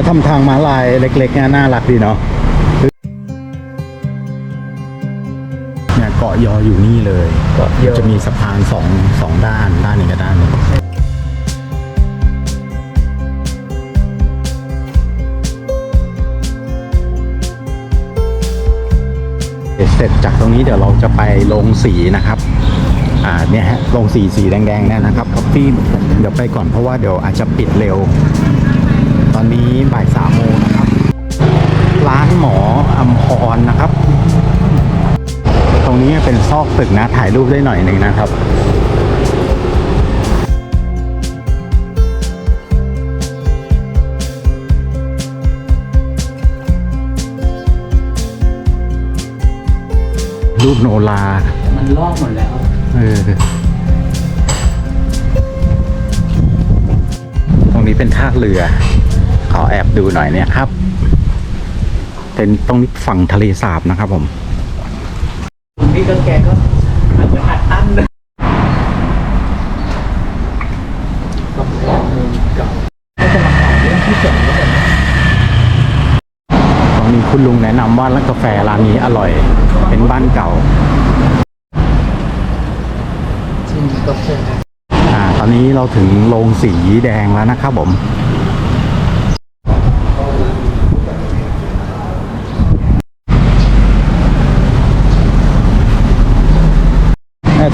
เนี่ยทำทางม้าลายเล็กๆเนี่ยน่ารักดีเนาะเนี่ยเกาะยออยู่นี่เลยเกาะยอจะมีสะพานสองสองด้านด้านหนึ่งกับด้านหนึ่งเสร็จจากตรงนี้เดี๋ยวเราจะไปลงสีนะครับ อ่าเนี่ยฮะลงสีสีแดงๆเนี่ยนะครับคอฟฟี่เดี๋ยวไปก่อนเพราะว่าเดี๋ยวอาจจะปิดเร็วต อนนี้บ่ายสามโมงนะครับ ร้านหมออัมพรนะครับ ตรงนี้เป็นซอกตึกนะ ถ่ายรูปได้หน่อยหนึ่งนะครับรูปโนลา มันลอกหมดแล้ว เออ ตรงนี้เป็นท่าเรือ ขอแอบดูหน่อยเนี่ยครับเป็นตรงนี้ฝั่งทะเลสาบนะครับผมพี่ก็แกก็อาจจะอัดอั้นเลยกับแรงเมืองเก่าก็จะมาขายเรื่องที่สองแล้วกันนะตรงนี้คุณลุงแนะนำว่าร้านกาแฟร้านนี้อร่อย เป็นบ้านเก่าจริงกาแฟอ่า ตอนนี้เราถึงโรงสีแดงแล้วนะครับผม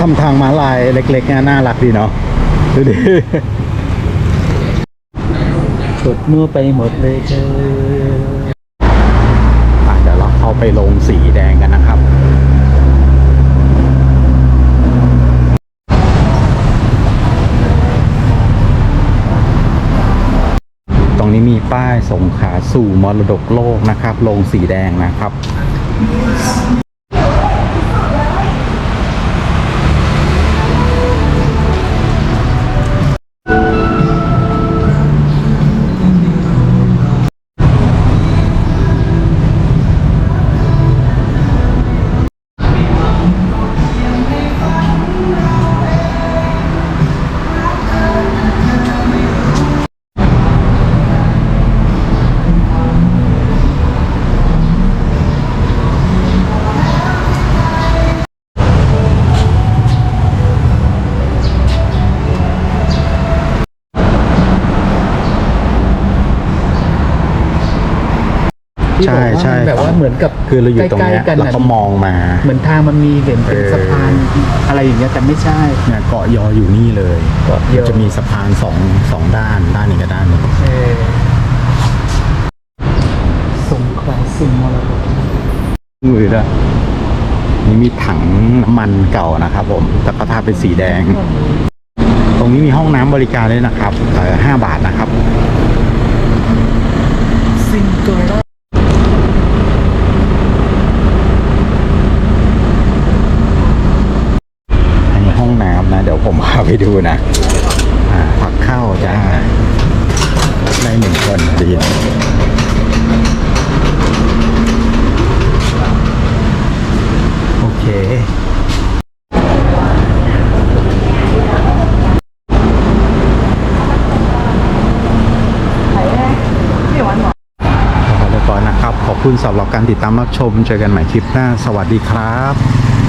ทำทางม้าลายเล็กๆเนี่ยน่ารักดีเนาะดูดิสุดมั่วไปหมดเลยเธออะเดี๋ยวเราเข้าไปลงสีแดงกันนะครับตรงนี้มีป้ายส่งขาสู่มรดกโลกนะครับ ลงสีแดงนะครับ ที่บอกใช่ว่าใช่มันแบบว่าเหมือนกับคือเราอยู่ตรงเนี้ยใกล้ๆกันเราน่ะก็มองมาเหมือนทางมันมีเห็นเป็นเออสะพานอะไรอย่างเงี้ยแต่ไม่ใช่ เนี่ยเกาะยออยู่นี่เลยเกาะยอ จะมีสะพานสองสองด้านด้านหนึ่งกับด้านหนึ่งเออสงขลาสิ่งมรดกมือด้วยนี่มีถังน้ำมันเก่านะครับผมแต่ก็ทาเป็นสีแดง ตรงนี้มีห้องน้ำบริการด้วยนะครับเออห้าบาทนะครับซิงเกิล อันนี้ห้องน้ำนะ เดี๋ยวผมพาไปดูนะอ่าผักเข้าจ้าได้หนึ่งคนดีนะโอเคขอเรียบร้อยนะครับขอบคุณสำหรับการติดตามรับชม เจอกันใหม่คลิปหน้า สวัสดีครับ